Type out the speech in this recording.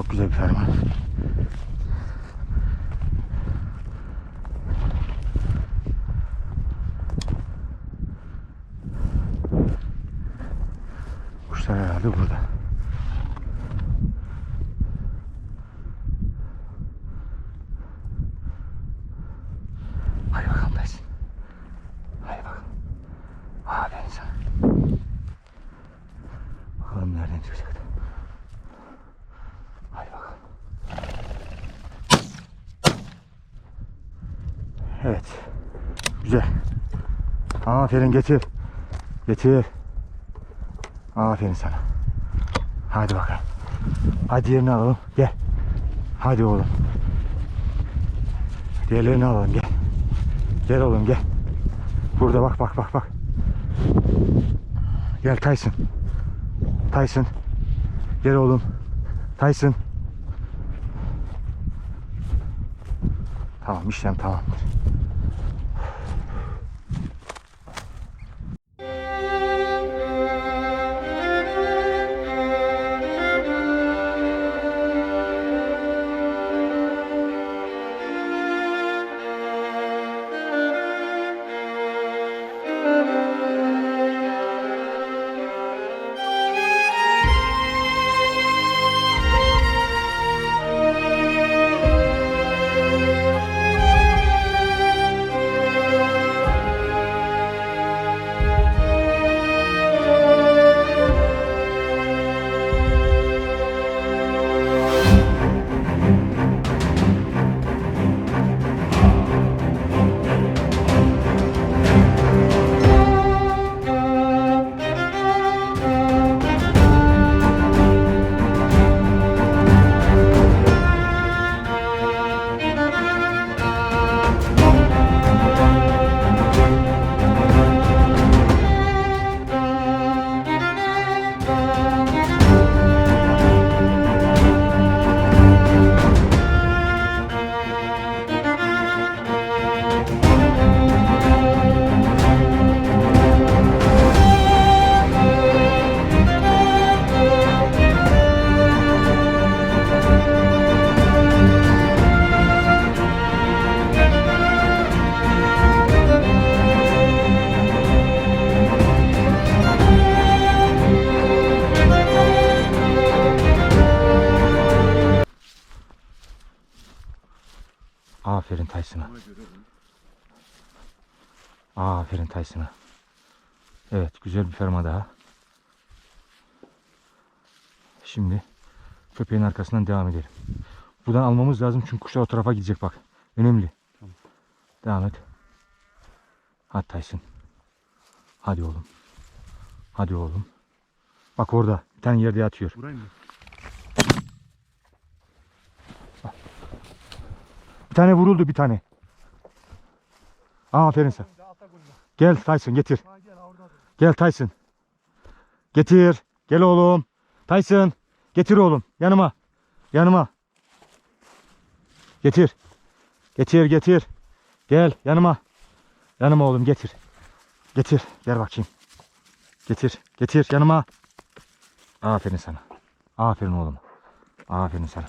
Çok güzel bir ferman. Kuşlar herhalde burada. Bakalım nereden çıkacak. Hadi bakalım. Evet. Güzel. Aferin getir. Getir. Aferin sana. Hadi bakalım. Hadi yerini alalım. Gel. Hadi oğlum. Diğerlerini alalım gel. Gel oğlum gel. Burada bak bak bak bak. Gel Tyson. Tyson. Gel oğlum. Tyson. Tamam işlem tamamdır. Aferin Tyson'a. Aferin Tyson'a. Evet güzel bir ferma daha. Şimdi köpeğin arkasından devam edelim. Buradan almamız lazım çünkü kuşlar o tarafa gidecek bak. Önemli. Devam et. Hadi Tyson. Hadi oğlum. Hadi oğlum. Bak orada bir tane yerde yatıyor. Burayı mı? Tane vuruldu bir tane. Aferin sen. Gel Tyson getir. Gel Tyson. Getir. Gel oğlum. Tyson. Getir oğlum. Yanıma. Yanıma. Getir. Getir getir. Gel yanıma. Yanıma oğlum getir. Getir. Gel bakayım. Getir. Getir yanıma. Aferin sana. Aferin oğlum. Aferin sana.